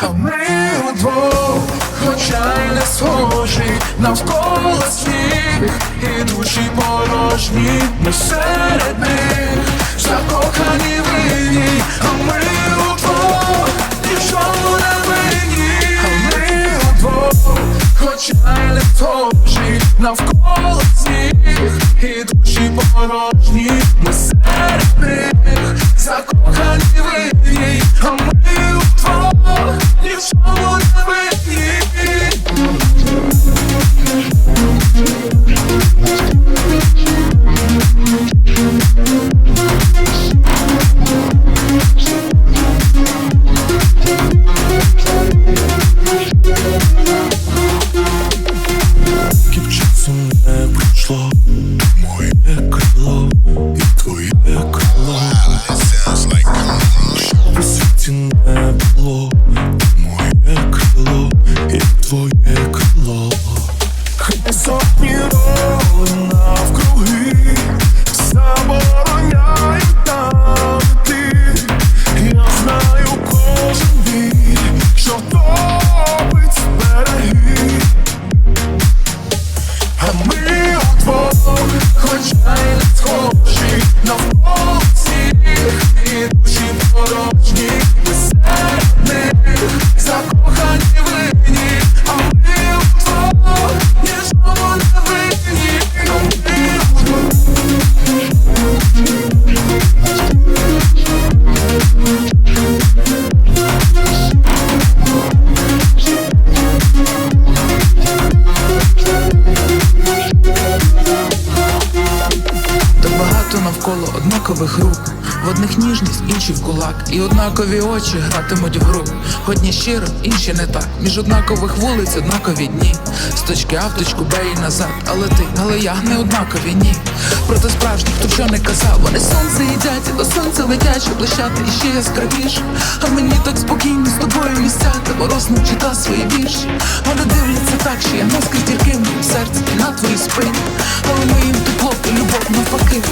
А ми удвох, хоча й не схожі, навколо сніг і душі порожні, ми серед них. Закохані винні, а ми удвох, нічого не винні, а ми удвох, хоча й не схожі, навколо сніг і душі порожні, ми серед твоє крило. Хай сотні роли навкруги Забороняють нам іти Я знаю кожен бій Що топить береги. А ми удвох, хоча й не схожі, навколо всіх однакових рук, в одних ніжність, інші в кулак, і однакові очі гратимуть в гру. Одні щиро, інші не так. Між однакових вулиць однакові дні. З точки А в точку Б і назад. Але ти, але я не однакові, ні. Проте справжніх, хто що не казав, вони сонце їдять, і до сонця летять, щоб блищати і ще яскравіше. А мені так спокійно з тобою місця, де мороз не чита свої вірші. Вони дивляться так, що я наскрізь тільки в серці і на твоїй спині. Але моїм тепло і любов навпаки,